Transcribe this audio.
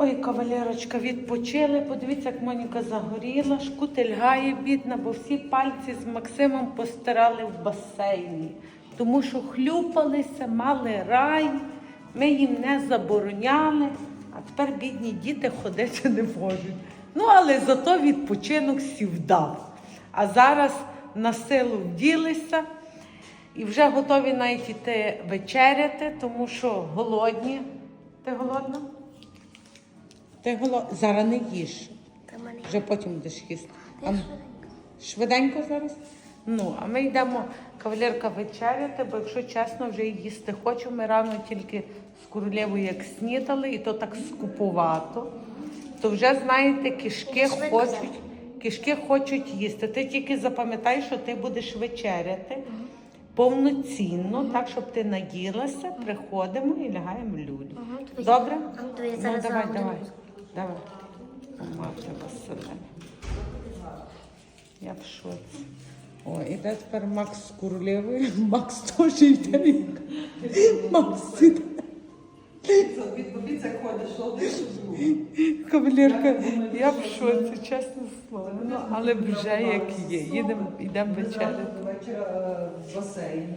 Ой, кавалерочка, відпочили. Подивіться, як Моніка загоріла, шкутель гає, бідна, бо всі пальці з Максимом постирали в басейні. Тому що хлюпалися, мали рай, ми їм не забороняли, а тепер бідні діти ходити не можуть. Ну, але зато відпочинок сів дав. А зараз на силу вділися і вже готові навіть іти вечеряти, тому що голодні. Ти голодна? Ти голодна? Зараз не їж. Вже потім будеш їсти. А швиденько зараз? Ну, а ми йдемо кавалерка вечеряти, бо якщо чесно, вже їсти хочу. Ми рано тільки з королевою як снідали, і то так скупувато. То вже, знаєте, кішки хочуть, кішки хочуть їсти. Ти тільки запам'ятай, що ти будеш вечеряти повноцінно, так, щоб ти наїлася, приходимо і лягаємо люлю. Добре? Ну, Ну, давай, давай. Давай. О, Мати Василе. Я в шоці. О, іде тепер Макс королевою. Макс теж йде. Макс іде. Відбобіться я в шоці, чесне слово. Ну, але вже як є. Йдемо вечеряти. Вечора е, в басейні.